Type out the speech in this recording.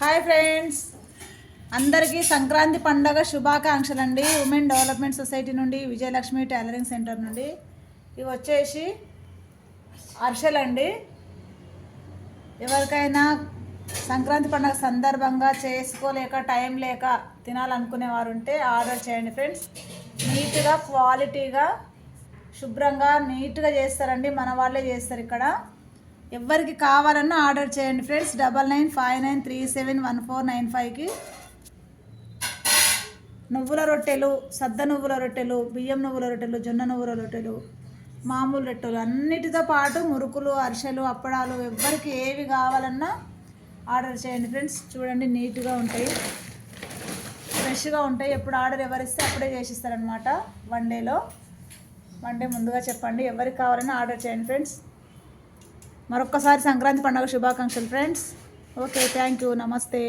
Hi friends. అందరికీ సంక్రాంతి పండగ శుభాకాంక్షలు అండి ఉమెన్ డెవలప్మెంట్ సొసైటీ నుండి విజయలక్ష్మి టైలరింగ్ సెంటర్ నుండి. ఇవి వచ్చేసి అర్షలండి ఎవరికైనా సంక్రాంతి పండగ సందర్భంగా చేసుకోలేక టైం లేక తినాలనుకునే వారు ఉంటే ఆర్డర్ చేయండి ఫ్రెండ్స్. నీట్గా క్వాలిటీగా శుభ్రంగా నీట్గా చేస్తారండి. మన వాళ్ళే చేస్తారు ఇక్కడ. ఎవరికి కావాలన్నా ఆర్డర్ చేయండి friends. Double nine five nine three seven one four nine ఫైవ్కి నువ్వుల రొట్టెలు సద్ద నువ్వుల రొట్టెలు బియ్యం నువ్వుల రొట్టెలు జొన్న నువ్వుల రొట్టెలు మామూలు రొట్టెలు అన్నిటితో పాటు మురుకులు అరిసెలు అప్పడాలు ఎవరికి ఏవి కావాలన్నా ఆర్డర్ చేయండి ఫ్రెండ్స్. చూడండి నీట్గా ఉంటాయి. ఫ్రెష్గా ఉంటాయి. ఎప్పుడు ఆర్డర్ ఎవరిస్తే అప్పుడే చేసిస్తారనమాట వన్ డేలో. వన్ డే ముందుగా చెప్పండి. ఎవరికి కావాలన్నా ఆర్డర్ చేయండి ఫ్రెండ్స్. మరొక్కసారి సంక్రాంతి పండుగ శుభాకాంక్షలు ఫ్రెండ్స్ ఓకే థ్యాంక్ యూ నమస్తే.